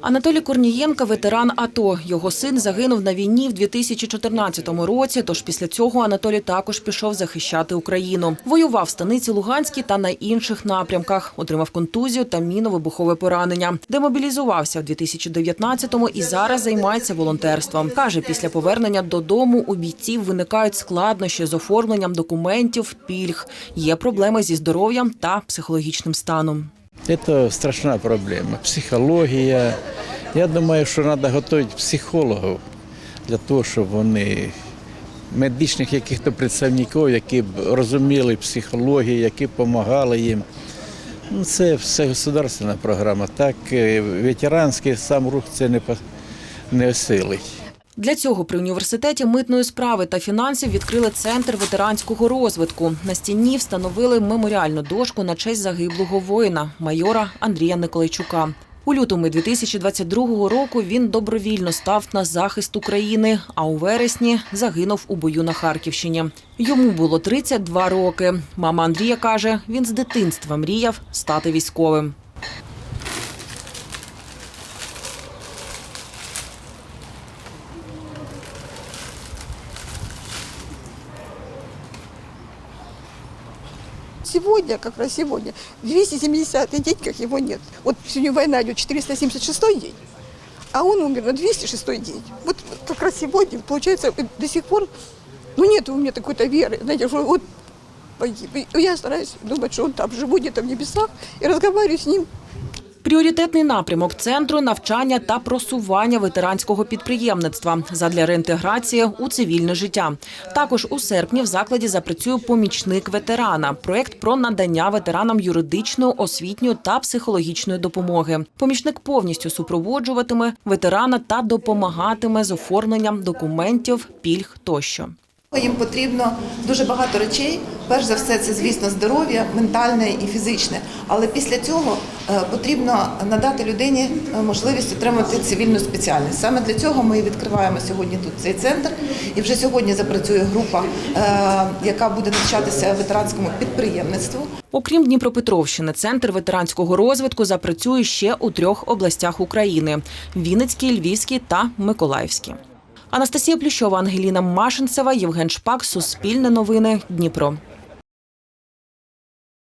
Анатолій Корнієнко – ветеран АТО. Його син загинув на війні в 2014 році, тож після цього Анатолій також пішов захищати Україну. Воював в станиці Луганській та на інших напрямках. Отримав контузію та мінно-вибухове поранення. Демобілізувався в 2019-му і зараз займається волонтерством. Каже, після повернення додому у бійців виникають складнощі з оформленням документів, пільг. Є проблеми зі здоров'ям та психологічним станом. Це страшна проблема. Психологія. Я думаю, що треба готувати психологів для того, щоб вони медичних якихось представників, які б розуміли психологію, які допомагали їм. Ну, це все государственна програма. Так, е, ветеранський сам рух це не, не осилить. Для цього при університеті митної справи та фінансів відкрили центр ветеранського розвитку. На стіні встановили меморіальну дошку на честь загиблого воїна, майора Андрія Николайчука. У лютому 2022 року він добровільно став на захист України, а у вересні загинув у бою на Харківщині. Йому було 32 роки. Мама Андрія каже, він з дитинства мріяв стати військовим. Сегодня, как раз сегодня, в 270 день, как его нет. Вот сегодня война идет 476 день, а он умер на 206 день. Вот как раз сегодня, получается, до сих пор, ну нет у меня такой-то веры, знаете, что вот погиб. И я стараюсь думать, что он там живу где-то в небесах, и разговариваю с ним. Пріоритетний напрямок центру навчання та просування ветеранського підприємництва задля реінтеграції у цивільне життя. Також у серпні в закладі запрацює помічник ветерана. Проект про надання ветеранам юридичної, освітньої та психологічної допомоги. Помічник повністю супроводжуватиме ветерана та допомагатиме з оформленням документів, пільг тощо. Їм потрібно дуже багато речей. Перш за все, це звісно здоров'я, ментальне і фізичне. Але після цього е, потрібно надати людині е, можливість отримати цивільну спеціальність. Саме для цього ми відкриваємо сьогодні тут цей центр. І вже сьогодні запрацює група, е, яка буде навчатися ветеранському підприємництву. Окрім Дніпропетровщини, центр ветеранського розвитку запрацює ще у трьох областях України: Вінницькій, Львівській та Миколаївській. Анастасія Плющова, Ангеліна Машинцева, Євген Шпак, Суспільне новини, Дніпро.